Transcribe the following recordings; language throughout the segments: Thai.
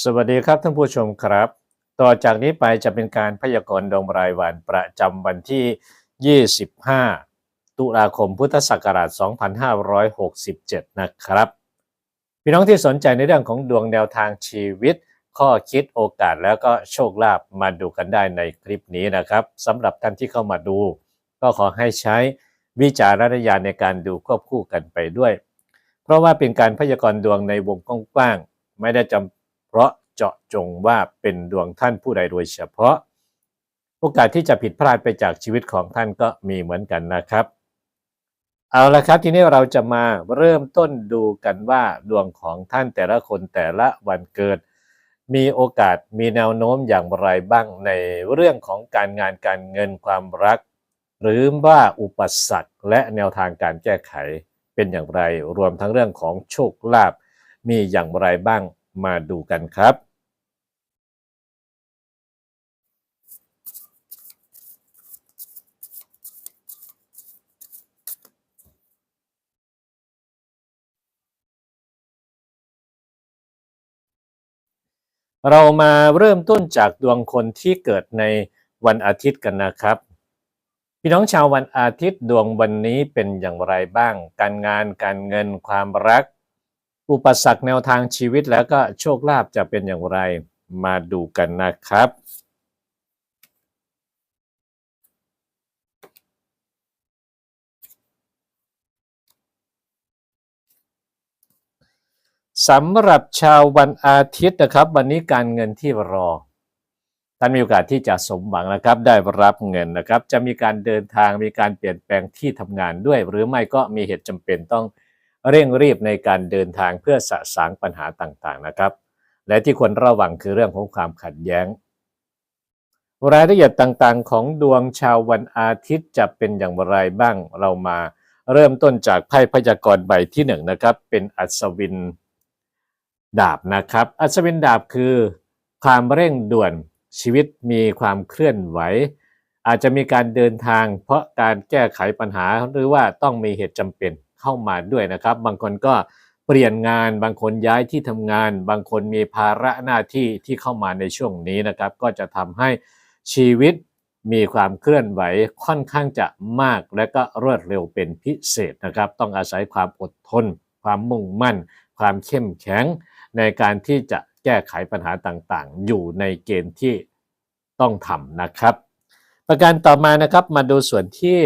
สวัสดีครับท่านผู้ชมครับ ต่อจากนี้ไปจะเป็นการพยากรณ์ดวงรายวันประจำวันที่ 25 ตุลาคมพุทธศักราช 2567 นะครับ พี่น้องที่สนใจในเรื่องของดวงแนวทางชีวิต ข้อคิดโอกาสแล้วก็โชคลาภมาดูกันได้ในคลิปนี้นะครับสำหรับท่านที่เข้ามาดู ก็ขอให้ใช้วิจารณญาณในการดูควบคู่กันไปด้วย เพราะว่าเป็นการพยากรณ์ดวงในวงกว้างๆไม่ได้จำ เพราะเจาะจงว่าเป็นดวงท่านผู้ใดโดยเฉพาะ โอกาสที่จะผิดพลาดไปจากชีวิตของท่านก็มีเหมือนกันนะครับ เอาละครับทีนี้เราจะมาเริ่มต้นดูกันว่าดวงของท่านแต่ละคนแต่ละวันเกิด มีโอกาสมีแนวโน้มอย่างไรบ้างในเรื่องของการงานการเงินความรัก หรือว่าอุปสรรคและแนวทางการแก้ไขเป็นอย่างไร รวมทั้งเรื่องของโชคลาภมีอย่างไรบ้าง มาดูกันครับ เรามาเริ่มต้นจากดวงคนที่เกิดในวันอาทิตย์กันนะครับ พี่น้องชาววันอาทิตย์ดวงวันนี้เป็นอย่างไรบ้าง การงานการเงินความรัก อุปสรรคแนวทางชีวิตแล้วก็โชคลาภจะเป็นอย่างไรมาดูกันนะครับ สำหรับชาววันอาทิตย์นะครับ วันนี้การเงินที่รอท่านมีโอกาสที่จะสมหวังนะครับ ได้รับเงินนะครับ จะมีการเดินทางมีการเปลี่ยนแปลงที่ทำงานด้วย หรือไม่ก็มีเหตุจำเป็นต้อง เร่งรีบในการเดินทางเพื่อสะสางปัญหาต่างๆนะครับ และที่ควรระวังคือเรื่องของความขัดแย้ง รายละเอียดต่างๆ ของดวงชาววันอาทิตย์จะเป็นอย่างไรบ้างเรามาเริ่มต้นจากไพ่พยากรณ์ใบที่หนึ่งนะครับเป็นอัศวินดาบนะครับ อัศวินดาบคือ ความเร่งด่วนชีวิตมีความเคลื่อนไหว อาจจะมีการเดินทางเพราะการแก้ไขปัญหาหรือว่าต้องมีเหตุจำเป็น เข้ามาด้วยนะครับ บางคนก็เปลี่ยนงานบางคนย้ายที่ทำงาน บางคนมีภาระหน้าที่ที่เข้ามาในช่วงนี้นะครับ ก็จะทำให้ชีวิตมีความเคลื่อนไหวค่อนข้างจะมาก และก็รวดเร็วเป็นพิเศษนะครับ ต้องอาศัยความอดทน ความมุ่งมั่น ความเข้มแข็ง ในการที่จะแก้ไขปัญหาต่างๆ อยู่ในเกณฑ์ที่ต้องทำนะครับ ประการต่อมานะครับมาดูส่วนที่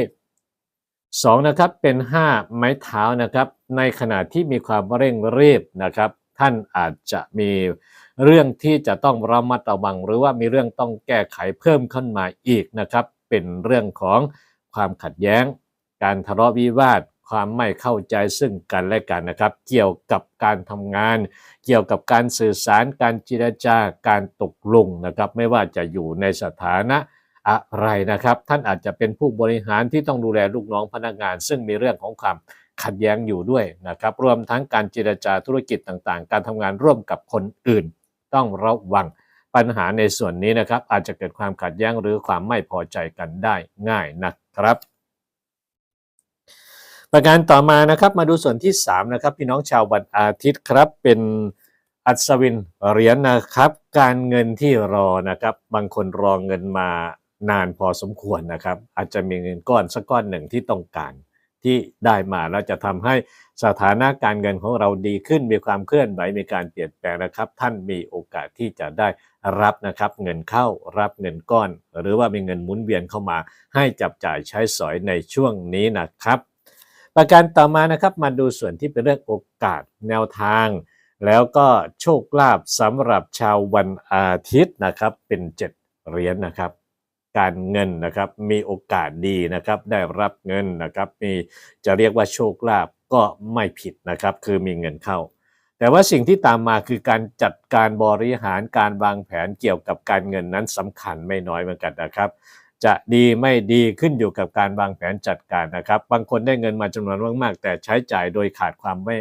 2นะครับเป็น 5 ไม้เท้านะครับในขณะที่มีความเร่งรีบนะครับ ท่านอาจจะมีเรื่องที่จะต้องระมัดระวัง หรือว่ามีเรื่องต้องแก้ไขเพิ่มขึ้นมาอีกนะครับ เป็นเรื่องของความขัดแย้ง การทะเลาะวิวาทความไม่เข้าใจซึ่งกันและกันนะครับ เกี่ยวกับการทำงาน เกี่ยวกับการสื่อสารการเจรจาการตกลงนะครับ ไม่ว่าจะอยู่ในสถานะ อะไรนะครับ ท่านอาจจะเป็นผู้บริหารที่ต้องดูแลลูกน้องพนักงาน ซึ่งมีเรื่องของความขัดแย้งอยู่ด้วยนะครับ รวมทั้งการเจรจาธุรกิจต่างๆ การทำงานร่วมกับคนอื่น ต้องระวังปัญหาในส่วนนี้นะครับ อาจจะเกิดความขัดแย้งหรือความไม่พอใจกันได้ง่ายนะครับ ประการต่อมานะครับมาดูส่วนที่3นะครับพี่น้องชาววันอาทิตย์ครับเป็นอัศวินเหรียญนะครับ การเงินที่รอนะครับ บางคนรอเงินมา นานพอสมควรนะครับ อาจจะมีเงินก้อนสักก้อนหนึ่งที่ต้องการที่ได้มาแล้วจะทำให้สถานะการเงินของเราดีขึ้น มีความเคลื่อนไหวมีการเปลี่ยนแปลงนะครับ ท่านมีโอกาสที่จะได้รับนะครับ เงินเข้ารับเงินก้อน หรือว่ามีเงินหมุนเวียนเข้ามา ให้จับจ่ายใช้สอยในช่วงนี้นะครับ ประการต่อมานะครับมาดูส่วนที่เป็นเรื่องโอกาสแนวทาง แล้วก็โชคลาภสำหรับชาววันอาทิตย์นะครับเป็นเจ็ดเหรียญนะครับ การเงินนะครับมีโอกาสดีนะครับได้รับเงินนะครับมีจะเรียกว่าโชคลาภก็ไม่ผิดนะครับคือมีเงินเข้า แต่ว่าสิ่งที่ตามมาคือการจัดการบริหารการวางแผนเกี่ยวกับการเงินนั้นสำคัญไม่น้อยเหมือนกันนะครับ จะดีไม่ดีขึ้นอยู่กับการวางแผนจัดการนะครับ บางคนได้เงินมาจำนวนมากๆ แต่ใช้จ่ายโดยขาดความไม่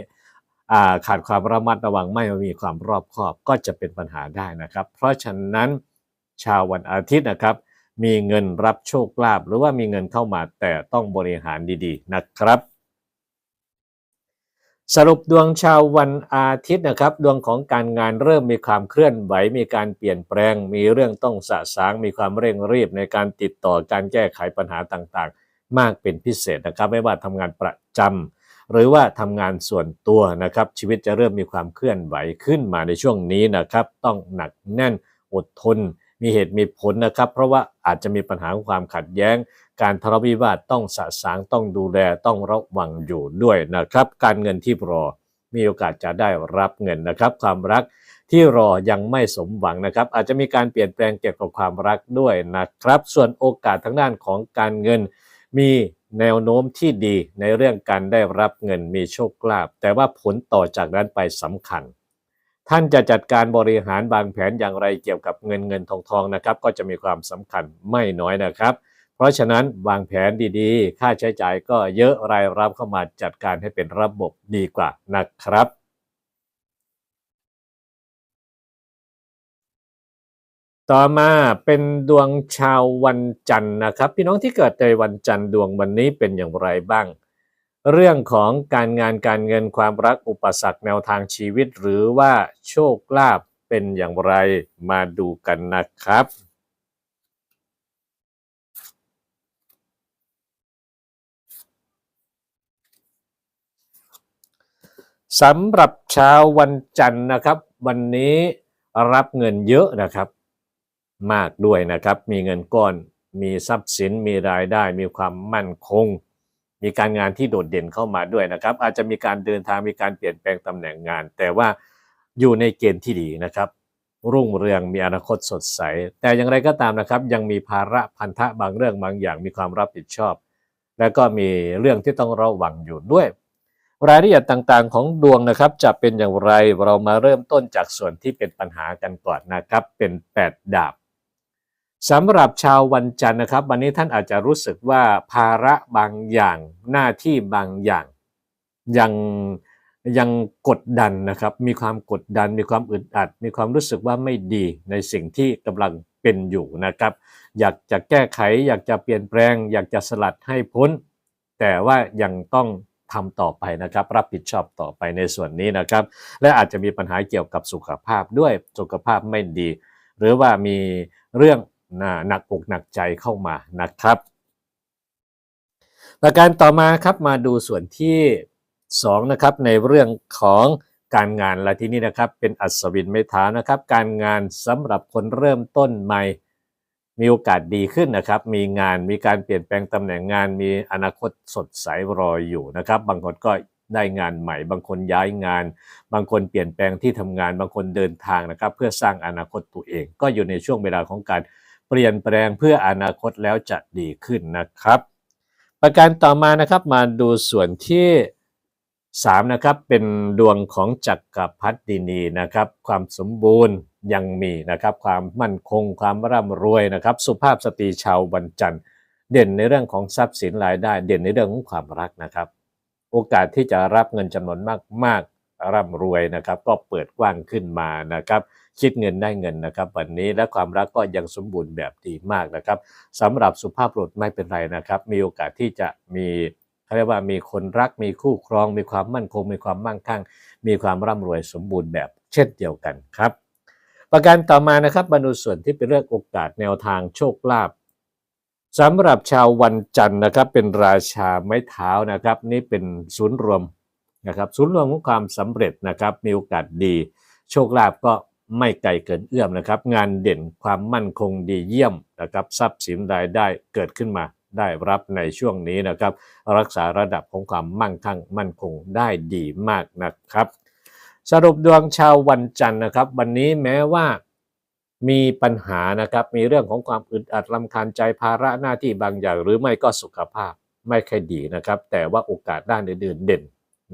อ่าขาดความระมัดระวังไม่มีความรอบคอบก็จะเป็นปัญหาได้นะครับ เพราะฉะนั้นชาววันอาทิตย์นะครับ มีเงินรับโชคลาภหรือว่ามีเงินเข้ามาแต่ต้องบริหารดีๆนะครับ สรุปดวงชาววันอาทิตย์นะครับ ดวงของการงานเริ่มมีความเคลื่อนไหว มีการเปลี่ยนแปลง มีเรื่องต้องสะสาง มีความเร่งรีบในการติดต่อการแก้ไขปัญหาต่างๆ มากเป็นพิเศษนะครับ ไม่ว่าทำงานประจำหรือว่าทำงานส่วนตัวนะครับ ชีวิตจะเริ่มมีความเคลื่อนไหวขึ้นมาในช่วงนี้นะครับ ต้องหนักแน่นอดทน มีเหตุมีผลนะครับ เพราะว่าอาจจะมีปัญหาความขัดแย้ง การทะเลาะวิวาทต้องสะสางต้องดูแลต้องระวังอยู่ด้วยนะครับ การเงินที่รอมีโอกาสจะได้รับเงินนะครับ ความรักที่รอยังไม่สมหวังนะครับ อาจจะมีการเปลี่ยนแปลงเกี่ยวกับความรักด้วยนะครับ ส่วนโอกาสทางด้านของการเงิน มีแนวโน้มที่ดีในเรื่องการได้รับเงินมีโชคลาภแต่ว่าผลต่อจากนั้นไปสำคัญ ท่านจะจัดการบริหารบางแผนอย่างไรเกี่ยวกับเงินเงินทองทองนะครับ ก็จะมีความสำคัญไม่น้อยนะครับ เพราะฉะนั้นวางแผนดีๆ ค่าใช้จ่ายก็เยอะรายรับเข้ามาจัดการให้เป็นระบบดีกว่านะครับต่อมาเป็นดวงชาววันจันทร์นะครับ พี่น้องที่เกิดในวันจันทร์ดวงวันนี้เป็นอย่างไรบ้าง เรื่องของการงานการเงินความรักอุปสรรคแนวทางชีวิต หรือว่าโชคลาภเป็นอย่างไรมาดูกันนะครับ สำหรับชาววันจันทร์นะครับ วันนี้รับเงินเยอะนะครับ มากด้วยนะครับ มีเงินก้อน มีทรัพย์สินมีรายได้มีความมั่นคง มีการงานที่โดดเด่นเข้ามาด้วยนะครับ อาจจะมีการเดินทางมีการเปลี่ยนแปลงตำแหน่งงาน แต่ว่าอยู่ในเกณฑ์ที่ดีนะครับ รุ่งเรืองมีอนาคตสดใส แต่อย่างไรก็ตามนะครับ ยังมีภาระพันธะบางเรื่องบางอย่างมีความรับผิดชอบ และก็มีเรื่องที่ต้องระวังอยู่ด้วย รายละเอียดต่างๆ ของดวงนะครับ จะเป็นอย่างไรเรามาเริ่มต้นจากส่วนที่เป็นปัญหากันก่อนนะครับ เป็น 8 ดาบ สำหรับชาววันจันทร์นะครับ วันนี้ท่านอาจจะรู้สึกว่าภาระบางอย่างหน้าที่บางอย่างยังยังกดดันนะครับ มีความกดดัน มีความอึดอัด มีความรู้สึกว่าไม่ดีในสิ่งที่กำลังเป็นอยู่นะครับ อยากจะแก้ไข อยากจะเปลี่ยนแปลง อยากจะสลัดให้พ้น แต่ว่ายังต้องทำต่อไปนะครับ รับผิดชอบต่อไปในส่วนนี้นะครับ และอาจจะมีปัญหาเกี่ยวกับสุขภาพด้วยสุขภาพไม่ดี หรือว่ามีเรื่อง หนักอกหนักใจเข้ามานะครับ ประการต่อมาครับมาดูส่วนที่2นะครับในเรื่องของการงานและที่นี่นะครับเป็นอัศวินไม้เท้านะครับ การงานสำหรับคนเริ่มต้นใหม่ มีโอกาสดีขึ้นนะครับ มีงานมีการเปลี่ยนแปลงตำแหน่งงาน มีอนาคตสดใสรออยู่นะครับ บางคนก็ได้งานใหม่ บางคนย้ายงาน บางคนเปลี่ยนแปลงที่ทำงาน บางคนเดินทางนะครับ เพื่อสร้างอนาคตตัวเอง ก็อยู่ในช่วงเวลาของการ เปลี่ยนแปลงเพื่ออนาคตแล้วจะดีขึ้นนะครับ ประการต่อมานะครับมาดูส่วนที่3นะครับเป็นดวงของจักรพรรดินีนะครับความสมบูรณ์ยังมีนะครับความมั่นคงความร่ำรวยนะครับสุภาพสตรีชาววันจันทร์ เด่นในเรื่องของทรัพย์สินรายได้ เด่นในเรื่องของความรักนะครับ โอกาสที่จะรับเงินจำนวนมากๆร่ำรวยนะครับ ก็เปิดกว้างขึ้นมานะครับ คิดเงินได้เงินนะครับ วันนี้และความรักก็ยังสมบูรณ์แบบดีมากนะครับสำหรับสุภาพบุรุษไม่เป็นไรนะครับ มีโอกาสที่จะมีเขาเรียกว่ามีคนรักมีคู่ครอง มีความมั่นคง มีความมั่งคั่ง มีความร่ำรวยสมบูรณ์แบบเช่นเดียวกันครับ ประการต่อมานะครับมาดูส่วนที่เป็นเรื่องโอกาสแนวทางโชคลาภสำหรับชาววันจันทร์นะครับ เป็นราชาไม้เท้านะครับ นี่เป็นศูนย์รวมนะครับ ศูนย์รวมของความสำเร็จนะครับ มีโอกาสดี โชคลาภก็ ไม่ไกลเกินเอื้อมนะครับ งานเด่นความมั่นคงดีเยี่ยมนะครับทรัพย์สินรายได้เกิดขึ้นมาได้รับในช่วงนี้นะครับ รักษาระดับของความมั่งคั่งมั่นคงได้ดีมากนะครับ สรุปดวงชาววันจันทร์นะครับ วันนี้แม้ว่ามีปัญหานะครับมีเรื่องของความอึดอัดลำคาญใจภาระหน้าที่บางอย่าง หรือไม่ก็สุขภาพไม่ค่อยดีนะครับ แต่ว่าโอกาสด้านอื่นๆเด่น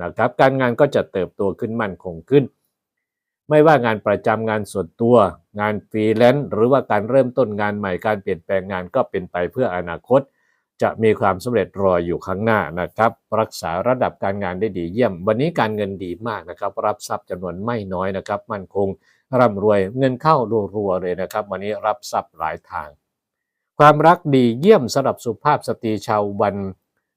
นะครับ การงานก็จะเติบโตขึ้นมั่นคงขึ้น ไม่ว่างานประจำงานส่วนตัว งานฟรีแลนซ์หรือว่าการเริ่มต้นงานใหม่การเปลี่ยนแปลงงานก็เป็นไปเพื่ออนาคต จะมีความสำเร็จรออยู่ข้างหน้านะครับ รักษาระดับการงานได้ดีเยี่ยม วันนี้การเงินดีมากนะครับ รับทรัพย์จำนวนไม่น้อยนะครับ มั่นคงร่ำรวยเงินเข้ารัวๆเลยนะครับ วันนี้รับทรัพย์หลายทาง ความรักดีเยี่ยมสำหรับสุภาพสตรีชาววัน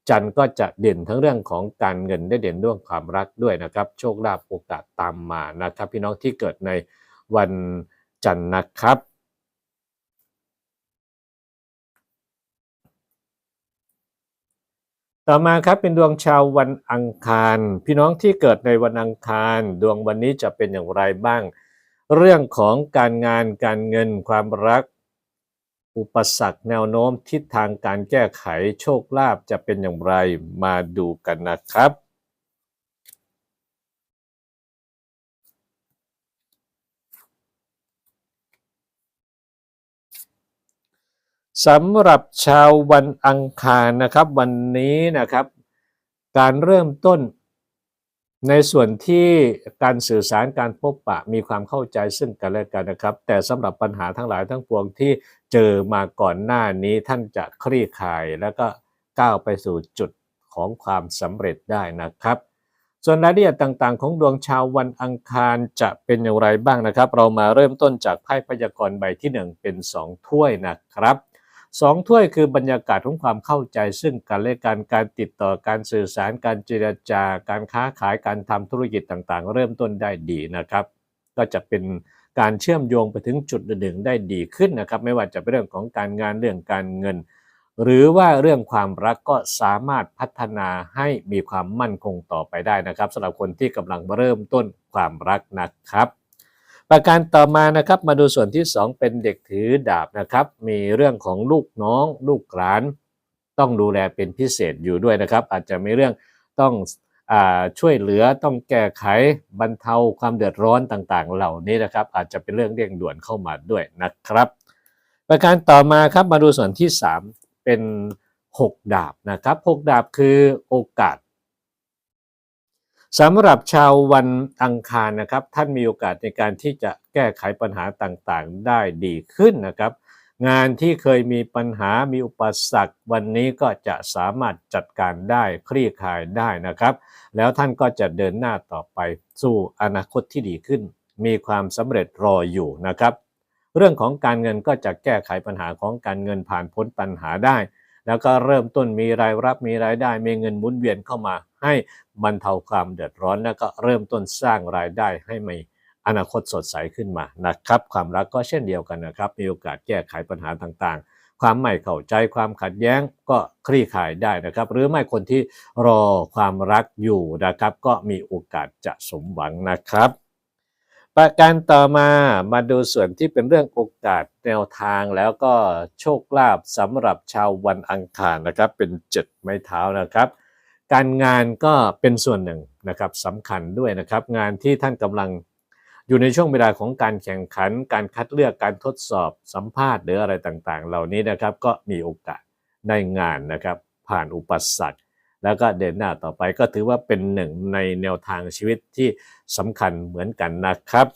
จันทร์ก็จะเด่นทั้งเรื่องของการเงินได้เด่นเรื่องความรักด้วยนะครับ โชคลาภโอกาสตามมานะครับ พี่น้องที่เกิดในวันจันทร์นะครับต่อมาครับเป็นดวงชาววันอังคาร พี่น้องที่เกิดในวันอังคาร ดวงวันนี้จะเป็นอย่างไรบ้าง เรื่องของการงานการเงินความรัก อุปสรรคแนวโน้มทิศทางการแก้ไขโชคลาภจะเป็นอย่างไรมาดูกันนะครับ สำหรับชาววันอังคารนะครับ วันนี้นะครับ การเริ่มต้น ในส่วนที่การสื่อสารการพบปะมีความเข้าใจซึ่งกันและกันนะครับ แต่สำหรับปัญหาทั้งหลายทั้งปวงที่เจอมาก่อนหน้านี้ท่านจะคลี่คลายแล้วก็ก้าวไปสู่จุดของความสำเร็จได้นะครับ ส่วนรายละเอียดต่างๆ ของดวงชาววันอังคารจะเป็นอย่างไรบ้างนะครับ เรามาเริ่มต้นจากไพ่พยากรณ์ใบที่ 1 เป็น 2 ถ้วยนะครับ สองถ้วยคือบรรยากาศของความเข้าใจซึ่งกันและกันการติดต่อการสื่อสารการเจรจาการค้าขายการทำธุรกิจต่างๆ เริ่มต้นได้ดีนะครับ ก็จะเป็นการเชื่อมโยงไปถึงจุดหนึ่งได้ดีขึ้นนะครับ ไม่ว่าจะเป็นเรื่องของการงานเรื่องการเงิน หรือว่าเรื่องความรักก็สามารถพัฒนาให้มีความมั่นคงต่อไปได้นะครับสำหรับคนที่กำลังเริ่มต้นความรักนะครับ ประการต่อมานะครับมาดูส่วนที่ 2 เป็นเด็กถือดาบนะครับ มีเรื่องของลูกน้องลูกหลาน ต้องดูแลเป็นพิเศษอยู่ด้วยนะครับ อาจจะมีเรื่องต้องอช่วยเหลือต้องแก้ไขบรรเทาความเดือดร้อนต่างๆ เหล่านี้นะครับ อาจจะเป็นเรื่องเร่งด่วนเข้ามาด้วยนะครับ ประการต่อมาครับมาดูส่วนที่ 3 เป็น 6 ดาบนะครับ 6 ดาบคือโอกาส สำหรับชาววันอังคารนะครับ ท่านมีโอกาสในการที่จะแก้ไขปัญหาต่างๆ ได้ดีขึ้นนะครับ งานที่เคยมีปัญหามีอุปสรรค วันนี้ก็จะสามารถจัดการได้คลี่คลายได้นะครับ แล้วท่านก็จะเดินหน้าต่อไปสู่อนาคตที่ดีขึ้น มีความสำเร็จรออยู่นะครับ เรื่องของการเงินก็จะแก้ไขปัญหาของการเงินผ่านพ้นปัญหาได้ แล้วก็เริ่มต้นมีรายรับมีรายได้มีเงินหมุนเวียนเข้ามา ให้บรรเทาความเดือดร้อน แล้วก็เริ่มต้นสร้างรายได้ให้มีอนาคตสดใสขึ้นมานะครับ ความรักก็เช่นเดียวกันนะครับ มีโอกาสแก้ไขปัญหาต่างๆ ความไม่เข้าใจความขัดแย้งก็คลี่คลายได้นะครับ หรือไม่คนที่รอความรักอยู่นะครับ ก็มีโอกาสจะสมหวังนะครับ ประการต่อมามาดูส่วนที่เป็นเรื่องโอกาสแนวทางแล้วก็โชคลาภสำหรับชาววันอังคารนะครับ เป็นเจ็ดไม้เท้านะครับ การงานก็เป็นส่วนหนึ่งนะครับสำคัญด้วยนะครับ งานที่ท่านกำลังอยู่ในช่วงเวลาของการแข่งขัน การคัดเลือกการทดสอบสัมภาษณ์หรืออะไรต่างๆ เหล่านี้นะครับ ก็มีโอกาสได้งานนะครับ ผ่านอุปสรรค แล้วก็เดินหน้าต่อไปก็ถือว่าเป็นหนึ่งในแนวทางชีวิตที่สำคัญเหมือนกันนะครับ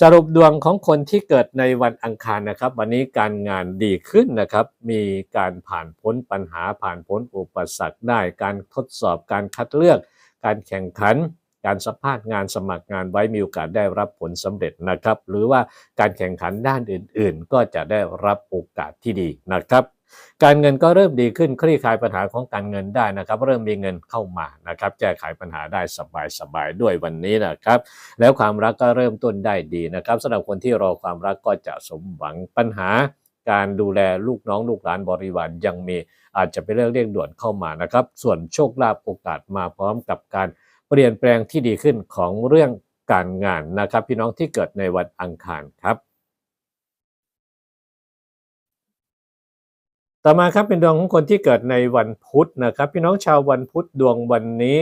สรุปดวงของคนที่เกิดในวันอังคารนะครับ วันนี้การงานดีขึ้นนะครับ มีการผ่านพ้นปัญหาผ่านพ้นอุปสรรคได้ การทดสอบการคัดเลือก การแข่งขัน การสัมภาษณ์งานสมัครงานไว้มีโอกาสได้รับผลสำเร็จนะครับ หรือว่าการแข่งขันด้านอื่น ๆ ก็จะได้รับโอกาสที่ดีนะครับ การเงินก็เริ่มดีขึ้นคลี่คลายปัญหาของการเงินได้นะครับ เริ่มมีเงินเข้ามานะครับแก้ไขปัญหาได้สบายๆด้วยวันนี้นะครับ แล้วความรักก็เริ่มต้นได้ดีนะครับสำหรับคนที่รอความรักก็จะสมหวังปัญหาการดูแลลูกน้องลูกหลานบริวารยังมีอาจจะเป็นเรื่องเร่งด่วนเข้ามานะครับ ส่วนโชคลาภโอกาสมาพร้อมกับการเปลี่ยนแปลงที่ดีขึ้นของเรื่องการงานนะครับ พี่น้องที่เกิดในวันอังคารครับ ต่อมาครับเป็นดวงของคนที่เกิดในวันพุธนะครับ พี่น้องชาววันพุธดวงวันนี้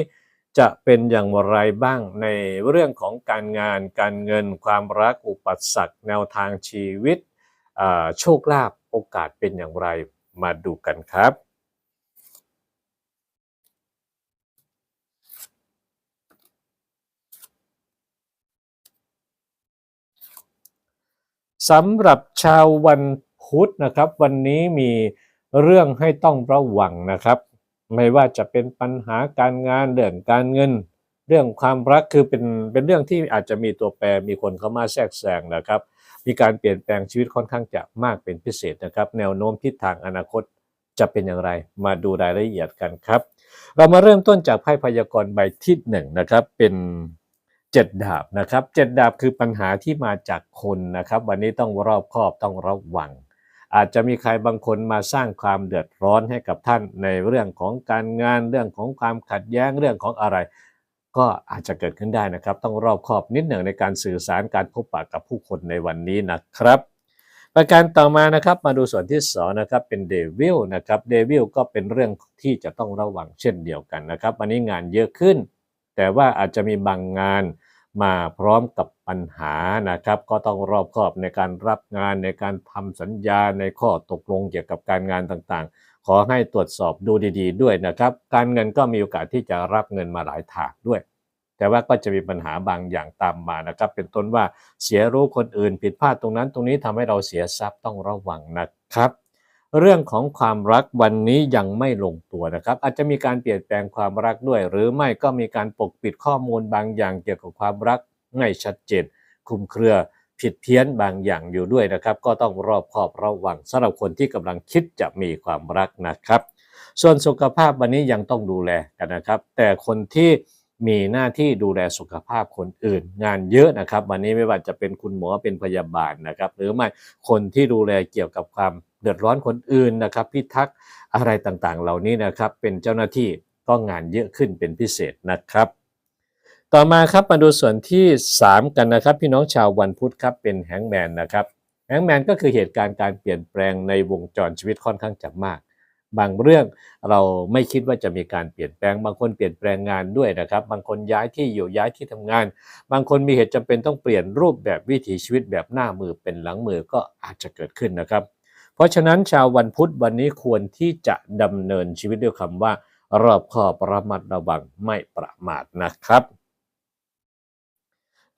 จะเป็นอย่างไรบ้างในเรื่องของการงาน การเงิน ความรักอุปสรรคแนวทางชีวิตโชคลาภโอกาสเป็นอย่างไรมาดูกันครับสำหรับชาววันพุธนะครับ วันนี้มี เรื่องให้ต้องระวังนะครับ ไม่ว่าจะเป็นปัญหาการงานเรื่องการเงิน เรื่องความรักคือเป็นเป็นเรื่องที่อาจจะมีตัวแปรมีคนเข้ามาแทรกแซงนะครับ มีการเปลี่ยนแปลงชีวิตค่อนข้างจะมากเป็นพิเศษนะครับ แนวโน้มทิศทางอนาคตจะเป็นอย่างไรมาดูรายละเอียดกันครับ เรามาเริ่มต้นจากไพ่พยากรณ์ใบที่หนึ่งนะครับ เป็นเจ็ดดาบนะครับเจ็ดดาบคือปัญหาที่มาจากคนนะครับ วันนี้ต้องรอบคอบต้องระวัง อาจจะมีใครบางคนมาสร้างความเดือดร้อนให้กับท่านในเรื่องของการงานเรื่องของความขัดแย้งเรื่องของอะไร ก็อาจจะเกิดขึ้นได้นะครับ ต้องรอบคอบนิดหนึ่งในการสื่อสารการพบปะกับผู้คนในวันนี้นะครับ ประการต่อมานะครับมาดูส่วนที่สองนะครับเป็นเดวิลนะครับเดวิลก็เป็นเรื่องที่จะต้องระวังเช่นเดียวกันนะครับวันนี้งานเยอะขึ้น แต่ว่าอาจจะมีบางงาน มาพร้อมกับปัญหานะครับ ก็ต้องรอบคอบในการรับงานในการทำสัญญาในข้อตกลงเกี่ยวกับการงานต่างๆ ขอให้ตรวจสอบดูดี ๆ ด้วยนะครับ การเงินก็มีโอกาสที่จะรับเงินมาหลายทางด้วย แต่ว่าก็จะมีปัญหาบางอย่างตามมานะครับ เป็นต้นว่าเสียรู้คนอื่นผิดพลาดตรงนั้นตรงนี้ทำให้เราเสียทรัพย์ต้องระวังนะครับ เรื่องของความรักวันนี้ยังไม่ลงตัวนะครับ อาจจะมีการเปลี่ยนแปลงความรักด้วย หรือไม่ก็มีการปกปิดข้อมูลบางอย่างเกี่ยวกับความรักไม่ชัดเจนคุมเครือผิดเพี้ยนบางอย่างอยู่ด้วยนะครับ ก็ต้องรอบคอบระวังสำหรับคนที่กำลังคิดจะมีความรักนะครับ ส่วนสุขภาพวันนี้ยังต้องดูแลกันนะครับ แต่คนที่ มีหน้าที่ดูแลสุขภาพคนอื่น งานเยอะนะครับ วันนี้ไม่ว่าจะเป็นคุณหมอเป็นพยาบาลนะครับ หรือไม่คนที่ดูแลเกี่ยวกับความเดือดร้อนคนอื่นนะครับ พิทักษ์อะไรต่างๆ เหล่านี้นะครับ เป็นเจ้าหน้าที่ก็งานเยอะขึ้นเป็นพิเศษนะครับ ต่อมาครับมาดูส่วนที่ 3 กันนะครับ พี่น้องชาววันพุธครับเป็นแฮงแมนนะครับแฮงแมนก็คือเหตุการณ์การเปลี่ยนแปลงในวงจรชีวิตค่อนข้างจะมาก บางเรื่องเราไม่คิดว่าจะมีการเปลี่ยนแปลง บางคนเปลี่ยนแปลงงานด้วยนะครับ บางคนย้ายที่อยู่ย้ายที่ทำงาน บางคนมีเหตุจำเป็นต้องเปลี่ยนรูปแบบวิถีชีวิตแบบหน้ามือเป็นหลังมือก็อาจจะเกิดขึ้นนะครับ เพราะฉะนั้นชาววันพุธวันนี้ควรที่จะดำเนินชีวิตด้วยคำว่ารอบคอบระมัดระวังไม่ประมาทนะครับ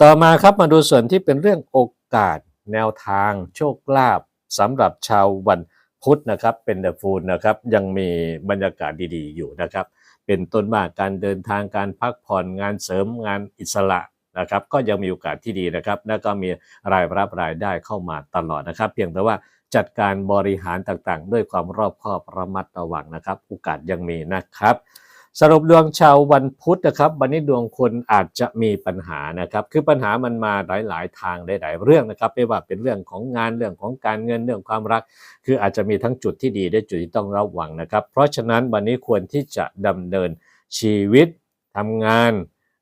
ต่อมาครับมาดูส่วนที่เป็นเรื่องโอกาส แนวทาง โชคลาภสำหรับชาววันพุ พุธนะครับเป็นเดอะฟูลนะครับยังมีบรรยากาศดีๆอยู่นะครับ เป็นต้นมาการเดินทางการพักผ่อนงานเสริมงานอิสระนะครับก็ยังมีโอกาสที่ดีนะครับ แล้วก็มีรายรับรายได้เข้ามาตลอดนะครับ เพียงแต่ว่าจัดการบริหารต่างๆ ด้วยความรอบคอบระมัดระวังนะครับ โอกาสยังมีนะครับ สรุปดวงชาววันพุธนะครับ วันนี้ดวงคนอาจจะมีปัญหานะครับ คือปัญหามันมาหลาย ๆ ทางหลาย ๆ เรื่องนะครับ ไม่ว่าเป็นเรื่องของงานเรื่องของการเงินเรื่องความรัก คืออาจจะมีทั้งจุดที่ดีและจุดที่ต้องระวังนะครับ เพราะฉะนั้นวันนี้ควรที่จะดำเนินชีวิตทำงาน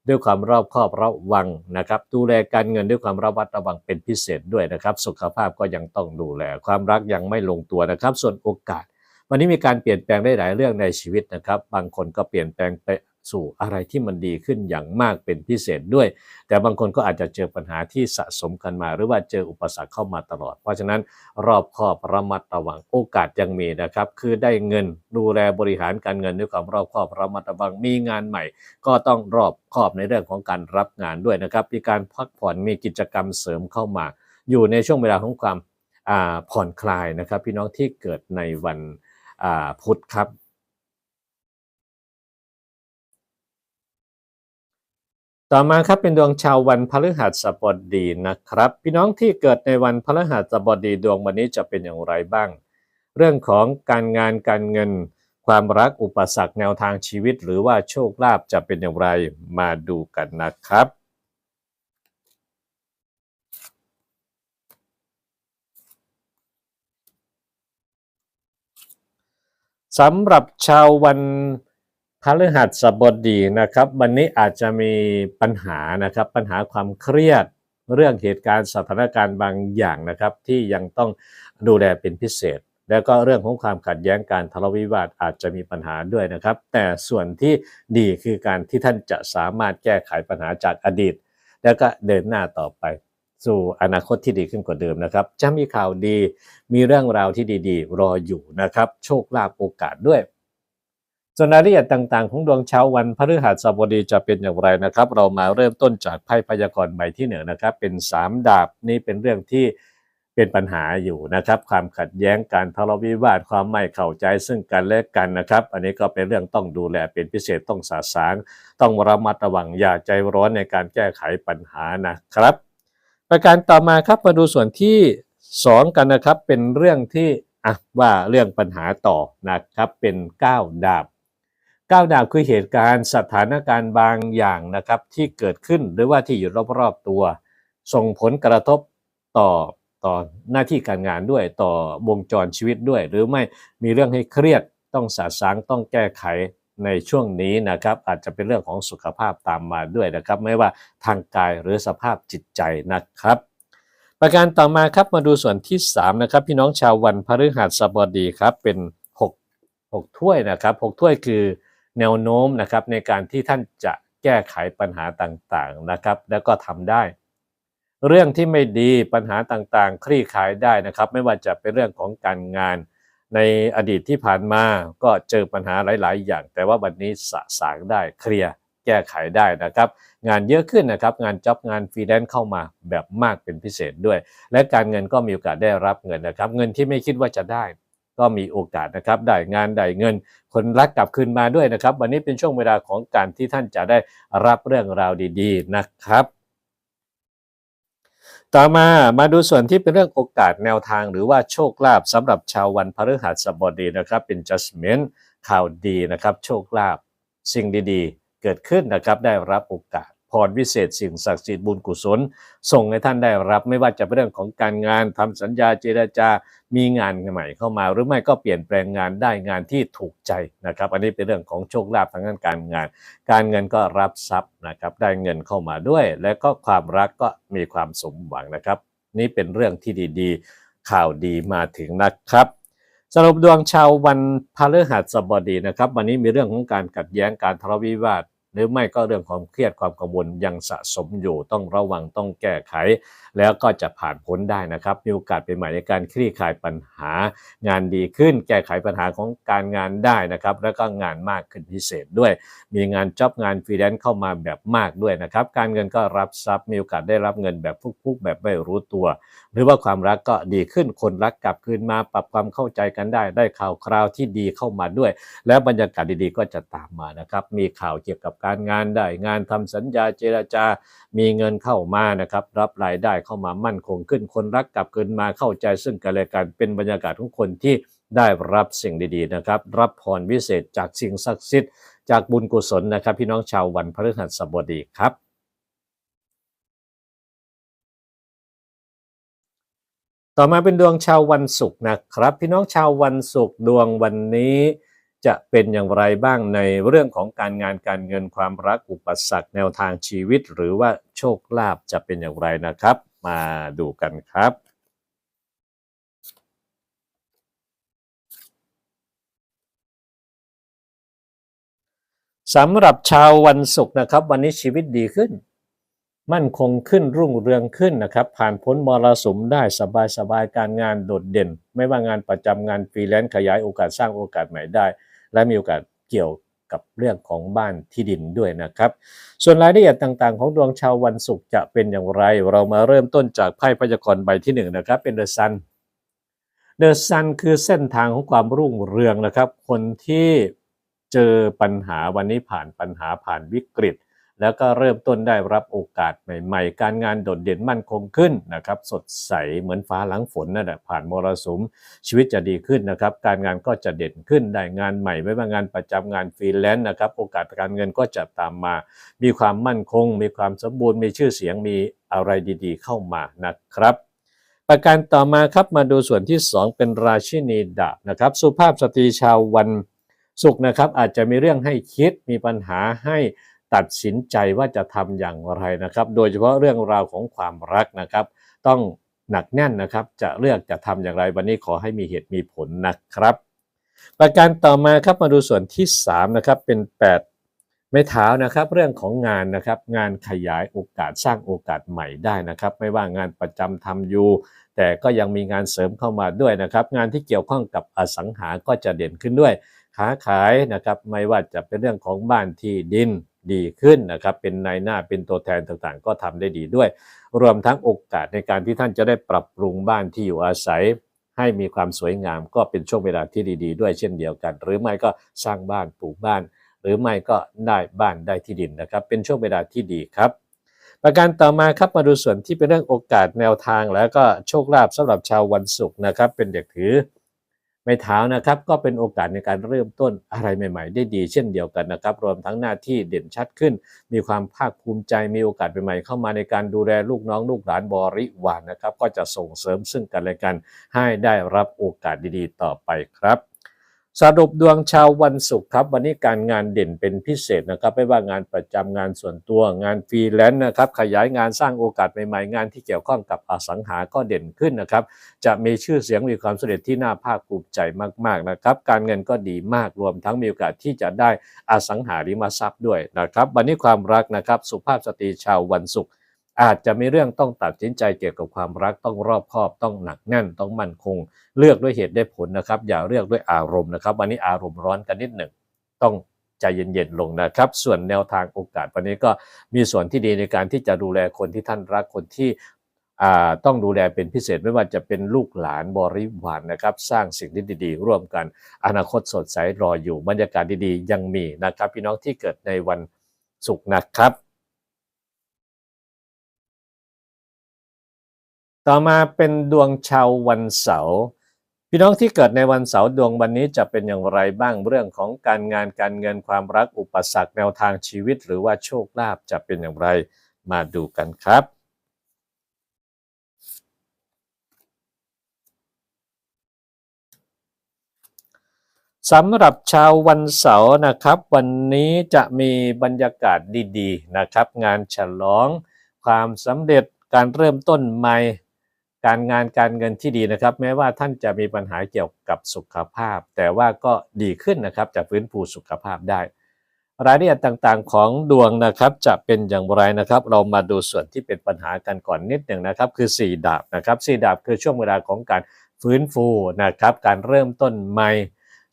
ด้วยความรอบคอบระวังนะครับดูแลการเงินด้วยความระมัดระวังเป็นพิเศษด้วยนะครับ สุขภาพก็ยังต้องดูแล ความรักยังไม่ลงตัวนะครับ ส่วนโอกาส วันนี้มีการเปลี่ยนแปลงได้หลายเรื่องในชีวิตนะครับ บางคนก็เปลี่ยนแปลงไปสู่อะไรที่มันดีขึ้นอย่างมากเป็นพิเศษด้วย แต่บางคนก็อาจจะเจอปัญหาที่สะสมกันมา หรือว่าเจออุปสรรคเข้ามาตลอด เพราะฉะนั้นรอบคอบระมัดระวังโอกาสยังมีนะครับ คือได้เงินดูแลบริหารการเงินด้วยความรอบคอบระมัดระวังมีงานใหม่ ก็ต้องรอบคอบในเรื่องของการรับงานด้วยนะครับ มีการพักผ่อนมีกิจกรรมเสริมเข้ามา อยู่ในช่วงเวลาของความผ่อนคลายนะครับ พี่น้องที่เกิดในวัน พุทธครับ ต่อมาครับเป็นดวงชาววันพฤหัสบดีนะครับ พี่น้องที่เกิดในวันพฤหัสบดีดวงวันนี้จะเป็นอย่างไรบ้าง เรื่องของการงานการเงิน ความรักอุปสรรคแนวทางชีวิต หรือว่าโชคลาภจะเป็นอย่างไรมาดูกันนะครับ สำหรับชาววันพฤหัสบดีนะครับ วันนี้อาจจะมีปัญหานะครับ ปัญหาความเครียดเรื่องเหตุการณ์สถานการณ์บางอย่างนะครับ ที่ยังต้องดูแลเป็นพิเศษ แล้วก็เรื่องของความขัดแย้งการทะเลาะวิวาทอาจจะมีปัญหาด้วยนะครับ แต่ส่วนที่ดีคือการที่ท่านจะสามารถแก้ไขปัญหาจากอดีต แล้วก็เดินหน้าต่อไป สู่อนาคตที่ดีขึ้นกว่าเดิมนะครับ จะมีข่าวดี มีเรื่องราวที่ดีๆ รออยู่นะครับ โชคลาภโอกาสด้วยส่วนรายละเอียดต่างๆ ของดวงเช้าวันพฤหัสบดีจะเป็นอย่างไรนะครับ เรามาเริ่มต้นจากไพ่พยากรณ์ใบที่หนึ่งนะครับ เป็นสามดาบนี่เป็นเรื่องที่เป็นปัญหาอยู่นะครับ ความขัดแย้งการทะเลาะวิวาทความไม่เข้าใจซึ่งกันและกันนะครับ อันนี้ก็เป็นเรื่องต้องดูแลเป็นพิเศษต้องสาสาง ต้องระมัดระวังอย่าใจร้อนในการแก้ไขปัญหานะครับ ประการต่อมาครับมาดูส่วนที่ 2 กันนะครับ เป็นเรื่องที่อะว่าเรื่องปัญหาต่อนะครับเป็น 9 ดาบ 9 ดาบคือเหตุการณ์สถานการณ์บางอย่างนะครับที่เกิดขึ้นหรือว่าที่อยู่รอบๆตัว ส่งผลกระทบต่อต่อหน้าที่การงานด้วยต่อวงจรชีวิตด้วย หรือไม่มีเรื่องให้เครียดต้องสาสางต้องแก้ไข ในช่วงนี้นะครับอาจจะเป็นเรื่องของสุขภาพตามมาด้วยนะครับ ไม่ว่าทางกายหรือสภาพจิตใจนะครับ ประการต่อมาครับมาดูส่วนที่3นะครับพี่น้องชาววันพฤหัสบดีครับเป็น 6 6 ถ้วยนะครับ 6 ถ้วยคือแนวโน้มนะครับในการที่ท่านจะแก้ไขปัญหาต่างๆนะครับ แล้วก็ทำได้ เรื่องที่ไม่ดีปัญหาต่างๆ คลี่คลายได้นะครับ ไม่ว่าจะเป็นเรื่องของการงาน ในอดีตที่ผ่านมาก็เจอปัญหาหลาย ๆ อย่าง แต่ว่าวันนี้สะสางได้เคลียร์แก้ไขได้นะครับ งานเยอะขึ้นนะครับ งานจ็อบงานฟรีแลนซ์เข้ามาแบบมากเป็นพิเศษด้วย และการเงินก็มีโอกาสได้รับเงินนะครับ เงินที่ไม่คิดว่าจะได้ ก็มีโอกาสนะครับ ได้งานได้เงิน คนรักกลับคืนมาด้วยนะครับ วันนี้เป็นช่วงเวลาของการที่ท่านจะได้รับเรื่องราวดี ๆ นะครับ ต่อมามาดูส่วนที่เป็นเรื่องโอกาสแนวทางหรือว่าโชคลาภสำหรับชาววันพฤหัสบดีนะครับเป็น judgment ข่าวดีนะครับ โชคลาภสิ่งดีๆ เกิดขึ้นนะครับได้รับโอกาส พรวิเศษสิ่งศักดิ์สิทธิ์บุญกุศล ส่งให้ท่านได้รับ ไม่ว่าจะเป็นเรื่องของการงานทำสัญญาเจรจา มีงานใหม่เข้ามา หรือไม่ก็เปลี่ยนแปลงงานได้งานที่ถูกใจนะครับ อันนี้เป็นเรื่องของโชคลาภทางด้านการงาน การเงินก็รับทรัพย์นะครับได้เงินเข้ามาด้วย และก็ความรักก็มีความสมหวังนะครับ นี่เป็นเรื่องที่ดีๆ ข่าวดีมาถึงนะครับสรุปดวงชาววันพฤหัสบดีนะครับ วันนี้มีเรื่องของการขัดแย้งการทะเลาะวิวาท หรือไม่ก็เรื่องความเครียดความกังวลยังสะสมอยู่ต้องระวังต้องแก้ไข แล้วก็จะผ่านพ้นได้นะครับ มีโอกาสเป็นใหม่ในการคลี่คลายปัญหางานดีขึ้น แก้ไขปัญหาของการงานได้นะครับ แล้วก็งานมากขึ้นพิเศษด้วย มีงานจ็อบงานฟรีแลนซ์เข้ามาแบบมากด้วยนะครับ การเงินก็รับทรัพย์มีโอกาสได้รับเงินแบบฟุกๆ แบบไม่รู้ตัวหรือว่าความรักก็ดีขึ้นคนรักกลับคืนมาปรับความเข้าใจกันได้ ได้ข่าวคราวที่ดีเข้ามาด้วย แล้วบรรยากาศดีๆก็จะตามมานะครับ มีข่าวเกี่ยวกับการงานได้ งานทำสัญญาเจรจา มีเงินเข้ามานะครับ รับรายได้เข้ามามั่นคงขึ้น คนรักกลับคืนมาเข้าใจซึ่งกันและกันเป็นบรรยากาศของคนที่ได้รับสิ่งดีๆนะครับ รับพรวิเศษจากสิ่งศักดิ์สิทธิ์จากบุญกุศลนะครับ พี่น้องชาววันพฤหัสบดีครับ ต่อมาเป็นดวงชาววันศุกร์นะครับ พี่น้องชาววันศุกร์ดวงวันนี้จะเป็นอย่างไรบ้างในเรื่องของการงานการเงินความรักอุปสรรคแนวทางชีวิต หรือว่าโชคลาภจะเป็นอย่างไรนะครับ มาดูกันครับ สำหรับชาววันศุกร์นะครับ วันนี้ชีวิตดีขึ้น มั่นคงขึ้นรุ่งเรืองขึ้นนะครับ ผ่านพ้นมรสุมได้สบายสบายการงานโดดเด่น ไม่ว่างานประจำงานฟรีแลนซ์ขยายโอกาสสร้างโอกาสใหม่ได้ และมีโอกาสเกี่ยวกับเรื่องของบ้านที่ดินด้วยนะครับ ส่วนรายละเอียดต่างๆ ของดวงชาววันศุกร์จะเป็นอย่างไร เรามาเริ่มต้นจากไพ่พยากรณ์ใบที่หนึ่งนะครับ เป็นเดอะซันเดอะซันคือเส้นทางของความรุ่งเรืองนะครับ คนที่เจอปัญหาวันนี้ผ่านปัญหาผ่านวิกฤต แล้วก็เริ่มต้นได้รับโอกาสใหม่ๆ การงานโดดเด่นมั่นคงขึ้นนะครับ สดใสเหมือนฟ้าหลังฝนนั่นแหละผ่านมรสุมชีวิตจะดีขึ้นนะครับ การงานก็จะเด่นขึ้นได้งานใหม่ ไม่ว่างานประจำงานฟรีแลนซ์นะครับ โอกาสการเงินก็จะตามมา มีความมั่นคง มีความสมบูรณ์มีชื่อเสียงมีอะไรดีๆ เข้ามานะครับประการต่อมาครับมาดูส่วนที่ 2 เป็นราชินีดาบนะครับสุภาพสตรีชาววันศุกร์นะครับอาจจะมีเรื่องให้คิดมีปัญหาให้ ตัดสินใจว่าจะทำอย่างไรนะครับ โดยเฉพาะเรื่องราวของความรักนะครับ ต้องหนักแน่นนะครับ จะเลือกจะทำอย่างไรวันนี้ขอให้มีเหตุมีผลนะครับ ประการต่อมาครับมาดูส่วนที่3นะครับเป็น 8 ไม่เท้านะครับ เรื่องของงานนะครับ งานขยายโอกาสสร้างโอกาสใหม่ได้นะครับ ไม่ว่างานประจำทำอยู่ แต่ก็ยังมีงานเสริมเข้ามาด้วยนะครับ งานที่เกี่ยวข้องกับอสังหาก็จะเด่นขึ้นด้วยค้าขายนะครับ ไม่ว่าจะเป็นเรื่องของบ้านที่ดิน ดีขึ้นนะครับ เป็นนายหน้าเป็นตัวแทนต่างๆ ก็ทำได้ดีด้วย รวมทั้งโอกาสในการที่ท่านจะได้ปรับปรุงบ้านที่อยู่อาศัย ให้มีความสวยงามก็เป็นช่วงเวลาที่ดี ๆ ด้วยเช่นเดียวกัน หรือไม่ก็สร้างบ้านปลูกบ้าน หรือไม่ก็ได้บ้านได้ที่ดินนะครับ เป็นช่วงเวลาที่ดีครับ ประการต่อมาครับมาดูส่วนที่เป็นเรื่องโอกาสแนวทางแล้วก็โชคลาภสำหรับชาววันศุกร์นะครับ เป็นเด็กถือ ไม่เท้านะครับ ก็เป็นโอกาสในการเริ่มต้นอะไรใหม่ ๆ ได้ดีเช่นเดียวกันนะครับ รวมทั้งหน้าที่เด่นชัดขึ้น มีความภาคภูมิใจมีโอกาสใหม่ๆเข้ามาในการดูแลลูกน้องลูกหลานบริวารนะครับ ก็จะส่งเสริมซึ่งกันและกัน ให้ได้รับโอกาสดีๆ ต่อไปครับ สรุปดวงชาววันศุกร์ครับ วันนี้การงานเด่นเป็นพิเศษนะครับ ไม่ว่างานประจำงานส่วนตัวงานฟรีแลนซ์นะครับ ขยายงานสร้างโอกาสใหม่ๆงานที่เกี่ยวข้องกับอสังหาก็เด่นขึ้นนะครับ จะมีชื่อเสียงมีความสำเร็จที่น่าภาคภูมิใจมากๆนะครับ การเงินก็ดีมากรวมทั้งมีโอกาสที่จะได้อสังหาริมทรัพย์ด้วยนะครับ วันนี้ความรักนะครับ สุภาพสตรีชาววันศุกร์ อาจจะมีเรื่องต้องตัดสินใจเกี่ยวกับความรักต้องรอบคอบต้องหนักแน่นต้องมั่นคง เลือกด้วยเหตุได้ผลนะครับ อย่าเลือกด้วยอารมณ์นะครับ วันนี้อารมณ์ร้อนกันนิดหนึ่งต้องใจเย็นๆลงนะครับ ส่วนแนวทางโอกาสวันนี้ก็มีส่วนที่ดีในการที่จะดูแลคนที่ท่านรักคนที่ต้องดูแลเป็นพิเศษไม่ว่าจะเป็นลูกหลานบริวารนะครับ สร้างสิ่งที่ดีๆ ร่วมกัน อนาคตสดใสรออยู่บรรยากาศดีๆ ยังมีนะครับ พี่น้องที่เกิดในวันศุกร์นะครับ ต่อมาเป็นดวงชาววันเสาร์พี่น้องที่เกิดในวันเสาร์ดวงวันนี้จะเป็นอย่างไรบ้างเรื่องของการงานการเงินความรักอุปสรรคแนวทางชีวิต หรือว่าโชคลาภจะเป็นอย่างไรมาดูกันครับ สำหรับชาววันเสาร์นะครับ วันนี้จะมีบรรยากาศดีๆนะครับ งานฉลอง ความสำเร็จการเริ่มต้นใหม่ การงานการเงินที่ดีนะครับ แม้ว่าท่านจะมีปัญหาเกี่ยวกับสุขภาพ แต่ว่าก็ดีขึ้นนะครับจะฟื้นฟูสุขภาพได้ รายละเอียดต่างๆ ของดวงนะครับจะเป็นอย่างไรนะครับ เรามาดูส่วนที่เป็นปัญหากันก่อนนิดหนึ่งนะครับ คือ 4 ดาบนะครับสี่ดาบคือช่วงเวลาของการฟื้นฟูนะครับ การเริ่มต้นใหม่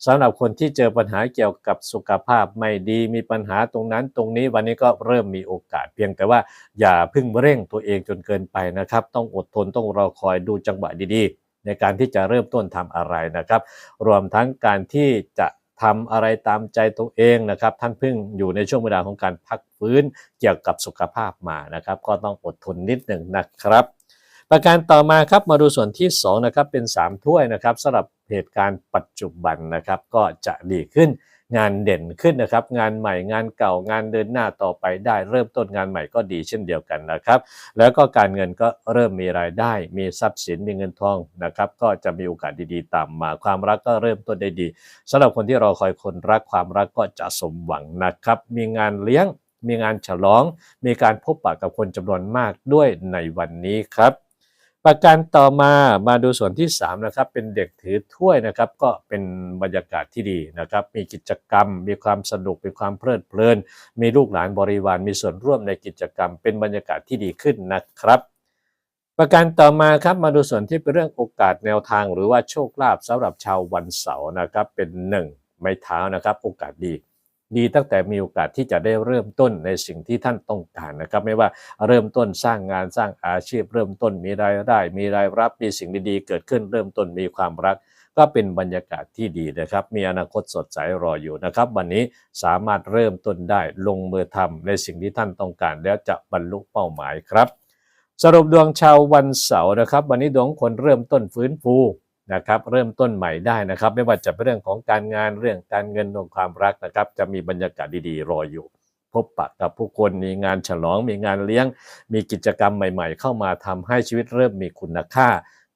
สำหรับคนที่เจอปัญหาเกี่ยวกับสุขภาพไม่ดีมีปัญหาตรงนั้นตรงนี้วันนี้ก็เริ่มมีโอกาสเพียงแต่ว่าอย่าพึ่งเร่งตัวเองจนเกินไปนะครับ ต้องอดทนต้องรอคอยดูจังหวะดีๆ ในการที่จะเริ่มต้นทำอะไรนะครับ รวมทั้งการที่จะทำอะไรตามใจตัวเองนะครับ ท่านเพิ่งอยู่ในช่วงเวลาของการพักฟื้นเกี่ยวกับสุขภาพมานะครับ ก็ต้องอดทนนิดหนึ่งนะครับ ประการต่อมาครับมาดูส่วนที่2นะครับเป็น 3 ถ้วยนะครับสำหรับเหตุการณ์ปัจจุบันนะครับก็จะดีขึ้นงานเด่นขึ้นนะครับ งานใหม่งานเก่างานเดินหน้าต่อไปได้ เริ่มต้นงานใหม่ก็ดีเช่นเดียวกันนะครับ แล้วก็การเงินก็เริ่มมีรายได้ มีทรัพย์สินมีเงินทองนะครับ ก็จะมีโอกาสดีๆตามมา ความรักก็เริ่มต้นได้ดีสำหรับคนที่รอคอยคนรักความรักก็จะสมหวังนะครับ มีงานเลี้ยง มีงานฉลอง มีการพบปะกับคนจำนวนมากด้วยในวันนี้ครับ ประการต่อมามาดูส่วนที่3นะครับเป็นเด็กถือถ้วยนะครับก็เป็นบรรยากาศที่ดีนะครับมีกิจกรรม มีความสนุกมีความเพลิดเพลิน มีลูกหลานบริวารมีส่วนร่วมในกิจกรรม เป็นบรรยากาศที่ดีขึ้นนะครับประการต่อมาครับมาดูส่วนที่เป็นเรื่องโอกาสแนวทาง หรือว่าโชคลาภสำหรับชาววันเสาร์นะครับเป็นหนึ่งไม้เท้านะครับ โอกาสดี ดีตั้งแต่มีโอกาสที่จะได้เริ่มต้นในสิ่งที่ท่านต้องการนะครับ ไม่ว่าเริ่มต้นสร้างงานสร้างอาชีพ เริ่มต้นมีรายได้ มีรายรับมีสิ่งดีๆ เกิดขึ้นเริ่มต้นมีความรัก ก็เป็นบรรยากาศที่ดีนะครับ มีอนาคตสดใสรออยู่นะครับ วันนี้สามารถเริ่มต้นได้ลงมือทำในสิ่งที่ท่านต้องการ แล้วจะบรรลุเป้าหมายครับ สรุปดวงชาววันเสาร์นะครับ วันนี้ดวงคนเริ่มต้นฟื้นฟู นะครับเริ่มต้นใหม่ได้นะครับ ไม่ว่าจะเป็นเรื่องของการงานเรื่องการเงินเรื่องความรักนะครับ จะมีบรรยากาศดีๆ รออยู่ พบปะกับผู้คนมีงานฉลอง มีงานเลี้ยง มีกิจกรรมใหม่ ๆ เข้ามาทำให้ชีวิตเริ่มมีคุณค่า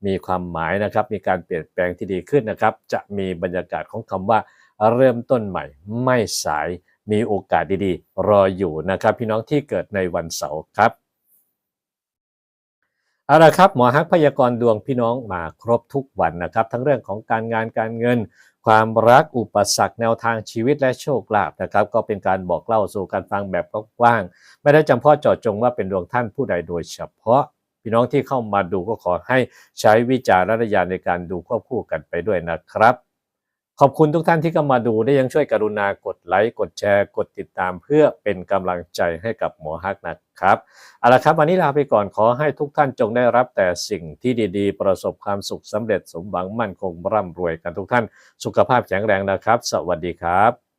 มีความหมายนะครับ มีการเปลี่ยนแปลงที่ดีขึ้นนะครับ จะมีบรรยากาศของคำว่าเริ่มต้นใหม่ ไม่สายมีโอกาสดีๆ รออยู่นะครับ พี่น้องที่เกิดในวันเสาร์ครับ เอาละครับหมอฮักพยากรณ์ดวงพี่น้องมาครบทุกวันนะครับ ทั้งเรื่องของการงานการเงิน ความรักอุปสรรคแนวทางชีวิตและโชคลาภนะครับ ก็เป็นการบอกเล่าสู่การฟังแบบกว้างๆไม่ได้จำเพาะเจาะจงว่าเป็นดวงท่านผู้ใดโดยเฉพาะพี่น้องที่เข้ามาดูก็ขอให้ใช้วิจารณญาณในการดูควบคู่กันไปด้วยนะครับ ขอบคุณทุกท่านที่เข้ามาดูได้ยังช่วยกรุณากดไลค์กดแชร์ กดติดตามเพื่อเป็นกำลังใจให้กับหมอฮักนะครับเอาละครับวันนี้ลาไปก่อนขอให้ทุกท่านจงได้รับแต่สิ่งที่ดีๆ ประสบความสุขสำเร็จสมหวังมั่นคงร่ำรวยกันทุกท่าน สุขภาพแข็งแรงนะครับ สวัสดีครับ